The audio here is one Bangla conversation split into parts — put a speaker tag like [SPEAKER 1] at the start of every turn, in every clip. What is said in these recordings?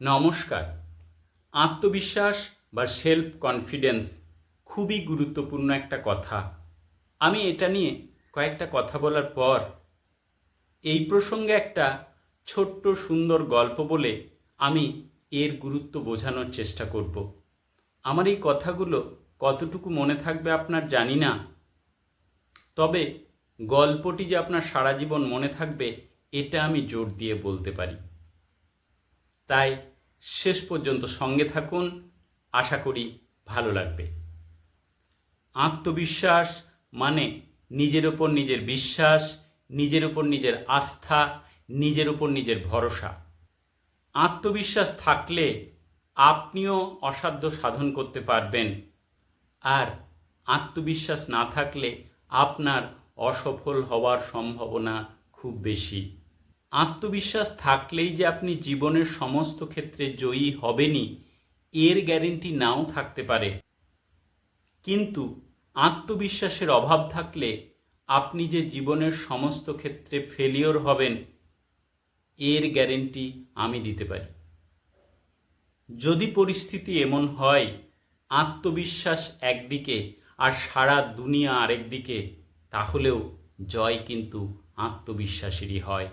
[SPEAKER 1] নমস্কার। আত্মবিশ্বাস বা সেলফ কনফিডেন্স খুবই গুরুত্বপূর্ণ একটা কথা। আমি এটা নিয়ে কয়েকটা কথা বলার পর এই প্রসঙ্গে একটা ছোট্ট সুন্দর গল্প বলে আমি এর গুরুত্ব বোঝানোর চেষ্টা করব। আমার এই কথাগুলো কতটুকু মনে থাকবে আপনার জানি না। তবে গল্পটি যে আপনার সারা জীবন মনে থাকবে, এটা আমি জোর দিয়ে বলতে পারি। তাই শেষ পর্যন্ত সঙ্গে থাকুন। আশা করি ভালো লাগবে। আত্মবিশ্বাস মানে নিজের ওপর নিজের বিশ্বাস, নিজের ওপর নিজের আস্থা, নিজের ওপর নিজের ভরসা। আত্মবিশ্বাস থাকলে আপনিও অসাধ্য সাধন করতে পারবেন। আর আত্মবিশ্বাস না থাকলে আপনার অসফল হওয়ার সম্ভাবনা খুব বেশি। আত্মবিশ্বাস থাকলেই যে আপনি জীবনের সমস্ত ক্ষেত্রে জয়ী হবেনই, এর গ্যারেন্টি নাও থাকতে পারে। কিন্তু আত্মবিশ্বাসের অভাব থাকলে আপনি যে জীবনের সমস্ত ক্ষেত্রে ফেলিওর হবেন, এর গ্যারেন্টি আমি দিতে পারি। যদি পরিস্থিতি এমন হয়, আত্মবিশ্বাস একদিকে আর সারা দুনিয়া আরেকদিকে, তাহলেও জয় কিন্তু আত্মবিশ্বাসেরই হয়।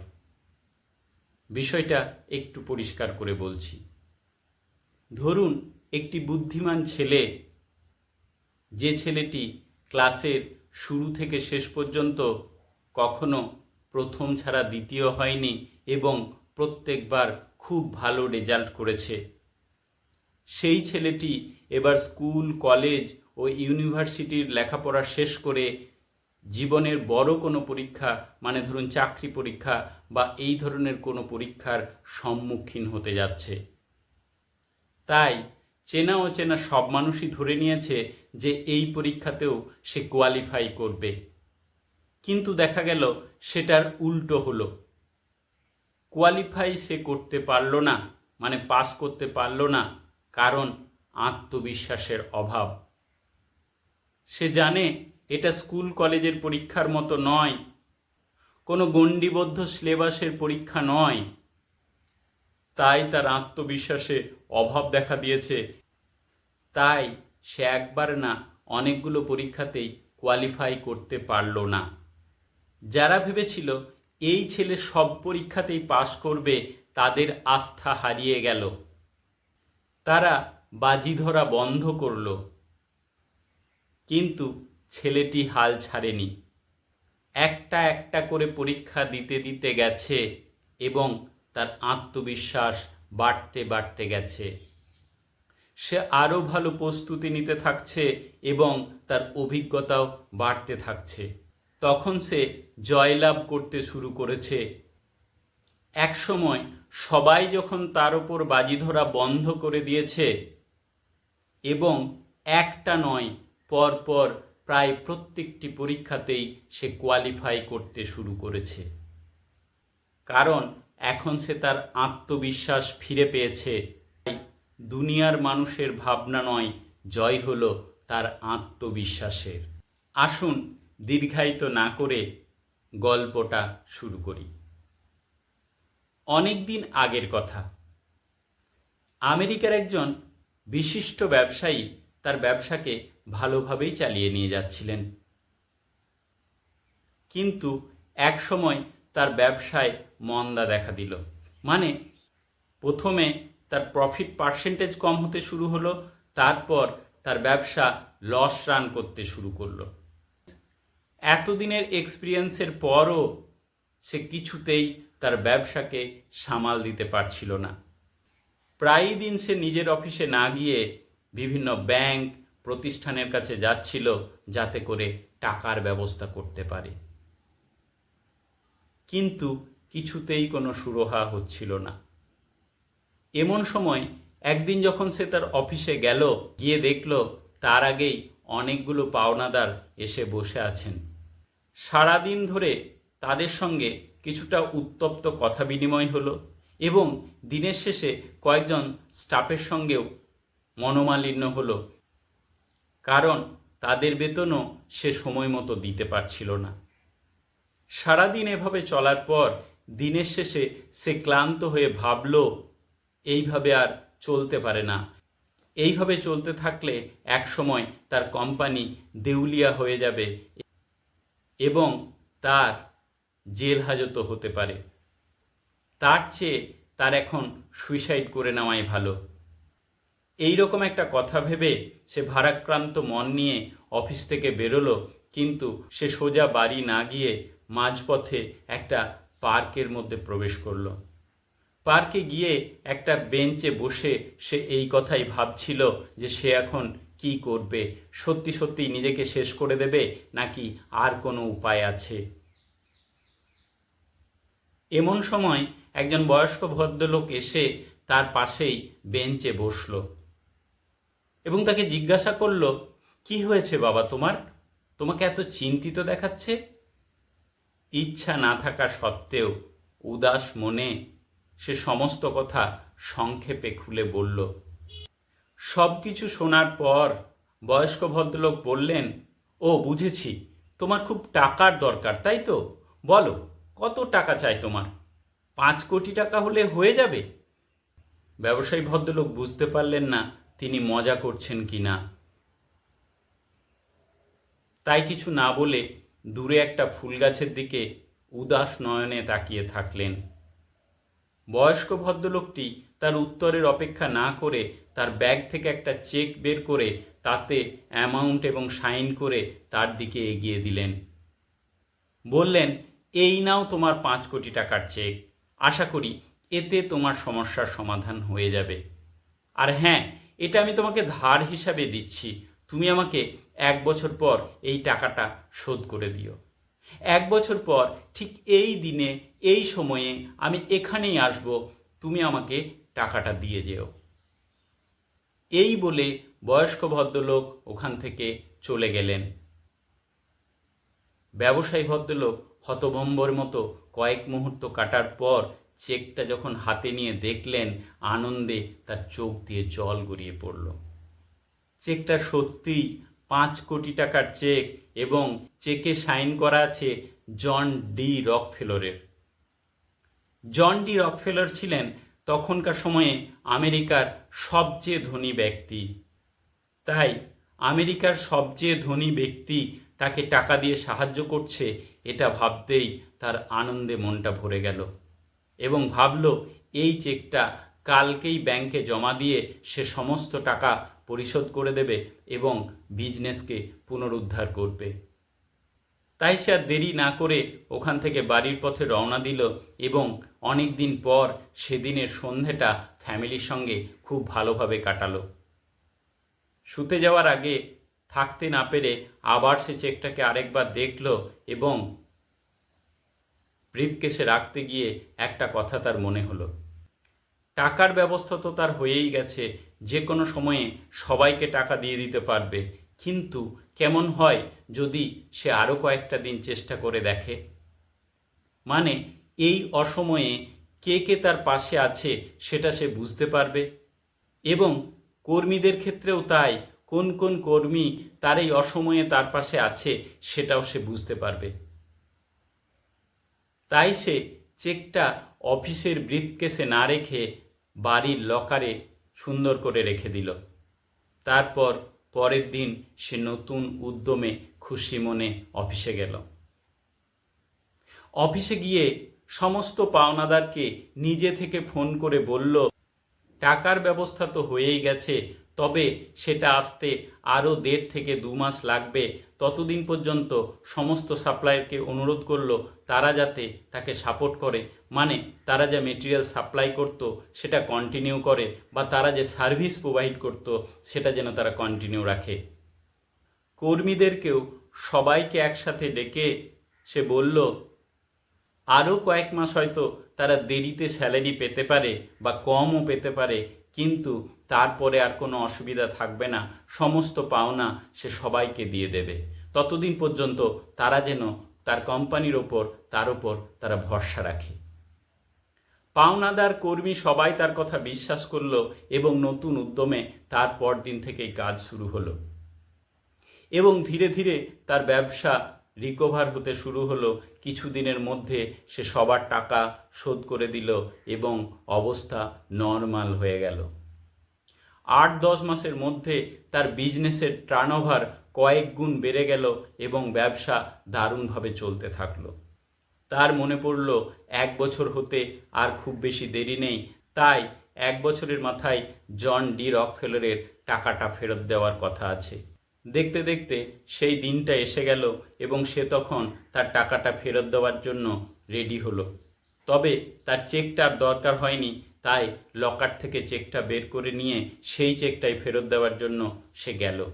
[SPEAKER 1] বিষয়টা একটু পরিষ্কার করে বলছি। ধরুন, একটি বুদ্ধিমান ছেলে, যে ছেলেটি ক্লাসের শুরু থেকে শেষ পর্যন্ত কখনো প্রথম ছাড়া দ্বিতীয় হয়নি এবং প্রত্যেকবার খুব ভালো রেজাল্ট করেছে। সেই ছেলেটি এবার স্কুল, কলেজ ও ইউনিভার্সিটির লেখাপড়া শেষ করে জীবনের বড় কোনো পরীক্ষা মানে ধরুন চাকরি পরীক্ষা বা এই ধরনের কোনো পরীক্ষার সম্মুখীন হতে যাচ্ছে। তাই চেনা অচেনা সব মানুষই ধরে নিয়েছে যে এই পরীক্ষাতেও সে কোয়ালিফাই করবে। কিন্তু দেখা গেল সেটার উল্টো হলো। কোয়ালিফাই সে করতে পারল না মানে পাস করতে পারল না কারণ আত্মবিশ্বাসের অভাব। সে জানে এটা স্কুল কলেজের পরীক্ষার মতো নয়। কোনো গণ্ডিবদ্ধ সিলেবাসের পরীক্ষা নয়। তাই তার আত্মবিশ্বাসে অভাব দেখা দিয়েছে। তাই সে একবার না অনেকগুলো পরীক্ষাতেই কোয়ালিফাই করতে পারল না। যারা ভেবেছিল এই ছেলে সব পরীক্ষাতেই পাশ করবে, তাদের আস্থা হারিয়ে গেল। তারা বাজি ধরা বন্ধ করল। কিন্তু ছেলেটি হাল ছাড়েনি। একটা একটা করে পরীক্ষা দিতে দিতে গেছে এবং তার আত্মবিশ্বাস বাড়তে বাড়তে গেছে। সে আরও ভালো প্রস্তুতি নিতে থাকছে এবং তার অভিজ্ঞতাও বাড়তে থাকছে। তখন সে জয়লাভ করতে শুরু করেছে। একসময় সবাই যখন তার ওপর বাজি ধরা বন্ধ করে দিয়েছে এবং একটা নয়, পরপর প্রায় প্রত্যেকটি পরীক্ষাতেই সে কোয়ালিফাই করতে শুরু করেছে। কারণ এখন সে তার আত্মবিশ্বাস ফিরে পেয়েছে। দুনিয়ার মানুষের ভাবনা নয়, জয় হল তার আত্মবিশ্বাসের। আসুন দীর্ঘায়িত না করে গল্পটা শুরু করি। অনেক দিন আগের কথা। আমেরিকার একজন বিশিষ্ট ব্যবসায়ী তার ব্যবসাকে ভালোভাবেই চালিয়ে নিয়ে যাচ্ছিলেন। কিন্তু এক সময় তার ব্যবসায় মন্দা দেখা দিল। মানে প্রথমে তার প্রফিট পার্সেন্টেজ কম হতে শুরু হলো, তারপর তার ব্যবসা লস রান করতে শুরু করল। এতদিনের এক্সপিরিয়েন্সের পরও সে কিছুতেই তার ব্যবসাকে সামাল দিতে পারছিল না। প্রায়ই দিন সে নিজের অফিসে না গিয়ে বিভিন্ন ব্যাংক প্রতিষ্ঠানের কাছে যাচ্ছিল যাতে করে টাকার ব্যবস্থা করতে পারে। কিন্তু কিছুতেই কোনো সুরহা হচ্ছিল না। এমন সময় একদিন যখন সে তার অফিসে গেল, গিয়ে দেখল তার আগেই অনেকগুলো পাওনাদার এসে বসে আছেন। সারাদিন ধরে তাদের সঙ্গে কিছুটা উত্তপ্ত কথা বিনিময় হলো এবং দিনের শেষে কয়েকজন স্টাফের সঙ্গেও মনোমালিন্য হলো। কারণ তাদের বেতনও সে সময় মতো দিতে পারছিল না। সারাদিন এভাবে চলার পর দিনের শেষে সে ক্লান্ত হয়ে ভাবল, এইভাবে আর চলতে পারে না। এইভাবে চলতে থাকলে একসময় তার কোম্পানি দেউলিয়া হয়ে যাবে এবং তার জেল হাজতও হতে পারে। তার চেয়ে তার এখন সুইসাইড করে নেওয়াই ভালো। এই রকম একটা কথা ভেবে সে ভারাক্রান্ত মন নিয়ে অফিস থেকে বেরোলো, কিন্তু সে সোজা বাড়ি না গিয়ে মাঝপথে একটা পার্কের মধ্যে প্রবেশ করল। পার্কে গিয়ে একটা বেঞ্চে বসে সে এই কথাই ভাবছিল যে সে এখন কি করবে, সত্যি সত্যি নিজেকে শেষ করে দেবে নাকি আর কোনো উপায় আছে? এমন সময় একজন বয়স্ক ভদ্রলোক এসে তার পাশেই বেঞ্চে বসল। এবং তাকে জিজ্ঞাসা করল, কি হয়েছে বাবা তোমার? তোমাকে এত চিন্তিত দেখাচ্ছে? ইচ্ছা না থাকা সত্ত্বেও উদাস মনে সে সমস্ত কথা সংক্ষেপে খুলে বলল সব কিছু শোনার পর বয়স্ক ভদ্রলোক বললেন, ও, বুঝেছি, তোমার খুব টাকার দরকার, তাই তো? বলো, কত টাকা চাই তোমার? পাঁচ কোটি টাকা হলে হয়ে যাবে? ব্যবসায়ী ভদ্রলোক বুঝতে পারলেন না তিনি মজা করছেন কি না তাই কিছু না বলে দূরে একটা ফুল গাছের দিকে উদাস নয়নে তাকিয়ে থাকলেন। বয়স্ক ভদ্রলোকটি তার উত্তরের অপেক্ষা না করে তার ব্যাগ থেকে একটা চেক বের করে তাতে অ্যামাউন্ট এবং সাইন করে তার দিকে এগিয়ে দিলেন। বললেন, এই নাও তোমার পাঁচ কোটি টাকার চেক। আশা করি এতে তোমার সমস্যার সমাধান হয়ে যাবে। আর হ্যাঁ এটা আমি তোমাকে ধার হিসাবে দিচ্ছি। তুমি আমাকে এক বছর পর এই টাকাটা শোধ করে দিও। এক বছর পর ঠিক এই দিনে, এই সময়ে আমি এখানেই আসব, তুমি আমাকে টাকাটা দিয়ে যেও। এই বলে বয়স্ক ভদ্রলোক ওখান থেকে চলে গেলেন। ব্যবসায়ী ভদ্রলোক হতভম্বর মতো কয়েক মুহূর্ত কাটার পর চেকটা যখন হাতে নিয়ে দেখলেন, আনন্দে তার চোখ দিয়ে জল গড়িয়ে পড়ল। চেকটা সত্যিই পাঁচ কোটি টাকার চেক এবং চেকে সাইন করা আছে জন ডি রক রকফেলরের। জন ডি রক রকফেলর ছিলেন তখনকার সময়ে আমেরিকার সবচেয়ে ধনী ব্যক্তি। তাই আমেরিকার সবচেয়ে ধনী ব্যক্তি তাকে টাকা দিয়ে সাহায্য করছে, এটা ভাবতেই তার আনন্দে মনটা ভরে গেল। এবং ভাবল, এই চেকটা কালকেই ব্যাংকে জমা দিয়ে সে সমস্ত টাকা পরিশোধ করে দেবে এবং বিজনেসকে পুনরুদ্ধার করবে। তাই সে আর দেরি না করে ওখান থেকে বাড়ির পথে রওনা দিল এবং অনেক দিন পর সেদিনের সন্ধেটা ফ্যামিলির সঙ্গে খুব ভালোভাবে কাটালো। শুতে যাওয়ার আগে থাকতে না পেরে আবার সে চেকটাকে আরেকবার দেখল এবং ব্রিফকেসে রাখতে গিয়ে একটা কথা তার মনে হলো। টাকার ব্যবস্থা তো তার হয়েই গেছে, যে কোনো সময়ে সবাইকে টাকা দিয়ে দিতে পারবে। কিন্তু কেমন হয় যদি সে আরও কয়েকটা দিন চেষ্টা করে দেখে? মানে এই অসময়ে কে কে তার পাশে আছে সেটা সে বুঝতে পারবে? এবং কর্মীদের ক্ষেত্রেও তাই, কোন কোন কর্মী তার এই অসময়ে তার পাশে আছে সেটাও সে বুঝতে পারবে। তাই সে চেকটা অফিসের ব্রিফকেসে না রেখে বাড়ির লকারে সুন্দর করে রেখে দিল। তারপর পরের দিন সে নতুন উদ্যমে খুশি মনে অফিসে গেল। অফিসে গিয়ে সমস্ত পাওনাদারকে নিজে থেকে ফোন করে বলল, টাকার ব্যবস্থা তো হয়েই গেছে তবে সেটা আসতে আরও দেড় থেকে দু মাস লাগবে। ততদিন পর্যন্ত সমস্ত সাপ্লায়ারকে অনুরোধ করল তারা যাতে তাকে সাপোর্ট করে। মানে তারা যে মেটেরিয়াল সাপ্লাই করত, সেটা কন্টিনিউ করে বা তারা যে সার্ভিস প্রোভাইড করত, সেটা যেন তারা কন্টিনিউ রাখে। কর্মীদেরকেও সবাইকে একসাথে ডেকে সে বলল, আরও কয়েক মাস হয়তো তারা দেরিতে স্যালারি পেতে পারে বা কমও পেতে পারে কিন্তু তারপরে আর কোনো অসুবিধা থাকবে না, সমস্ত পাওনা সে সবাইকে দিয়ে দেবে। ততদিন পর্যন্ত তারা যেন তার কোম্পানির ওপর, তার ওপর তারা ভরসা রাখে। পাওনাদার কর্মী সবাই তার কথা বিশ্বাস করল এবং নতুন উদ্যমে তার পর দিন থেকেই কাজ শুরু হলো। এবং ধীরে ধীরে তার ব্যবসা রিকভার হতে শুরু হলো। কিছুদিনের মধ্যে সে সবার টাকা শোধ করে দিল এবং অবস্থা নর্মাল হয়ে গেল। আট দশ মাসের মধ্যে তার বিজনেসের টার্নওভার কয়েক গুণ বেড়ে গেল এবং ব্যবসা দারুণভাবে চলতে থাকল। তার মনে পড়ল, এক বছর হতে আর খুব বেশি দেরি নেই। তাই এক বছরের মাথায় জন ডি রকফেলারের টাকাটা ফেরত দেওয়ার কথা আছে। দেখতে দেখতে সেই দিনটা এসে গেল এবং সে তখন তার টাকাটা ফেরত দেওয়ার জন্য রেডি হলো। তবে তার চেকটার দরকার হয়নি, তাই লকার থেকে চেকটা বের করে নিয়ে সেই চেকটাই ফেরত দেওয়ার জন্য সে গেল।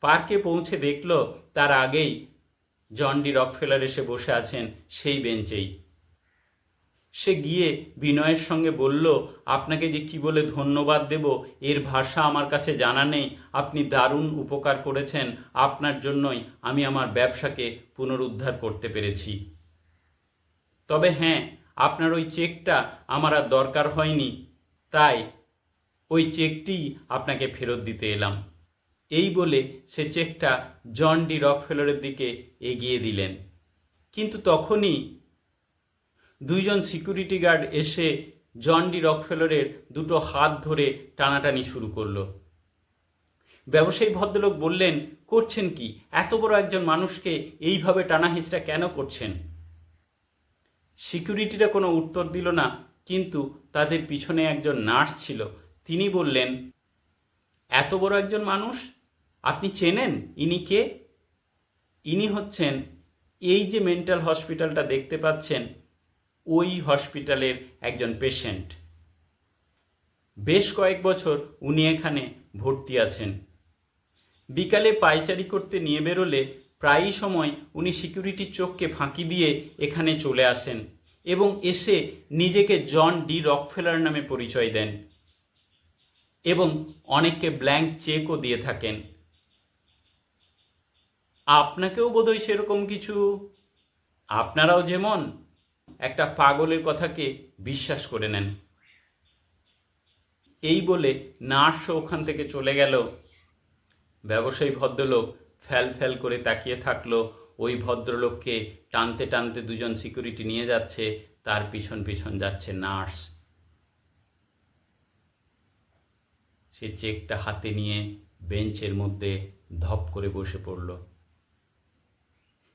[SPEAKER 1] পার্কে পৌঁছে দেখল তার আগেই জন ডি রকফেলার এসে বসে আছেন সেই বেঞ্চেই। সে গিয়ে বিনয়ের সঙ্গে বলল, আপনাকে যে কি বলে ধন্যবাদ দেব, এর ভাষা আমার কাছে জানা নেই। আপনি দারুণ উপকার করেছেন। আপনার জন্যই আমি আমার ব্যবসাকে পুনরুদ্ধার করতে পেরেছি। তবে হ্যাঁ আপনার ওই চেকটা আমার আর দরকার হয়নি। তাই ওই চেকটি আপনাকে ফেরত দিতে এলাম। এই বলে সে চেকটা জন ডি রকফেলারের দিকে এগিয়ে দিলেন। কিন্তু তখনই দুইজন সিকিউরিটি গার্ড এসে জন ডি রকফেলারের দুটো হাত ধরে টানাটানি শুরু করল। ব্যবসায়ী ভদ্রলোক বললেন, করছেন কি? এত বড় একজন মানুষকে এইভাবে টানা হিচড়া কেন করছেন? সিকিউরিটিরা কোনো উত্তর দিল না, কিন্তু তাদের পিছনে একজন নার্স ছিল। তিনি বললেন, এত বড় একজন মানুষ? আপনি চেনেন? ইনি কে? ইনি হচ্ছেন এই যে মেন্টাল হসপিটালটা দেখতে পাচ্ছেন ওই হসপিটালের একজন পেশেন্ট। বেশ কয়েক বছর উনি এখানে ভর্তি আছেন। বিকালে পায়চারি করতে নিয়ে বেরোলে প্রায়ই সময় উনি সিকিউরিটির চোখকে ফাঁকি দিয়ে এখানে চলে আসেন এবং এসে নিজেকে জন ডি রকফেলার নামে পরিচয় দেন এবং অনেককে ব্ল্যাঙ্ক চেকও দিয়ে থাকেন। আপনাকেও বোধহয় সেরকম কিছু? আপনারাও যেমন একটা পাগলের কথাকে বিশ্বাস করে নেন। এই বলে নার্সও ওখান থেকে চলে গেল। ব্যবসায়ী ভদ্রলোক ফ্যাল ফ্যাল করে তাকিয়ে থাকল। ওই ভদ্রলোককে টানতে টানতে দুজন সিকিউরিটি নিয়ে যাচ্ছে। তার পিছন পিছন যাচ্ছে নার্স। সে চেকটা হাতে নিয়ে বেঞ্চের মধ্যে ধপ করে বসে পড়ল।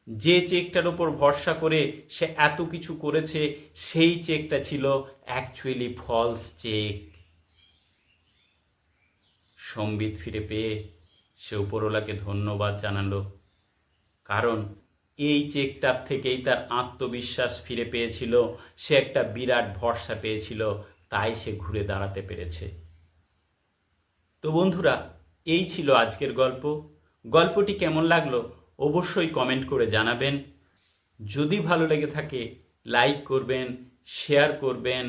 [SPEAKER 1] যে চেকটার ওপর ভরসা করে সে এত কিছু করেছে, সেই চেকটা ছিল অ্যাকচুয়ালি ফলস চেক সম্বিত ফিরে পেয়ে সে উপরওয়ালাকে ধন্যবাদ জানালো, কারণ এই চেকটার থেকেই তার আত্মবিশ্বাস ফিরে পেয়েছিল, সে একটা বিরাট ভরসা পেয়েছিল, তাই সে ঘুরে দাঁড়াতে পেরেছে। তো বন্ধুরা, এই ছিল আজকের গল্প। গল্পটি কেমন লাগল অবশ্যই কমেন্ট করে জানাবেন। যদি ভালো লেগে থাকে লাইক করবেন শেয়ার করবেন।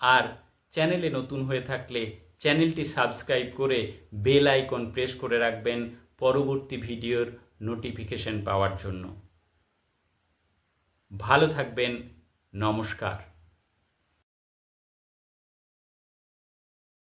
[SPEAKER 1] আর চ্যানেলে নতুন হয়ে থাকলে চ্যানেলটি সাবস্ক্রাইব করে বেল আইকন প্রেস করে রাখবেন পরবর্তী ভিডিওর নোটিফিকেশন পাওয়ার জন্য। ভালো থাকবেন, নমস্কার।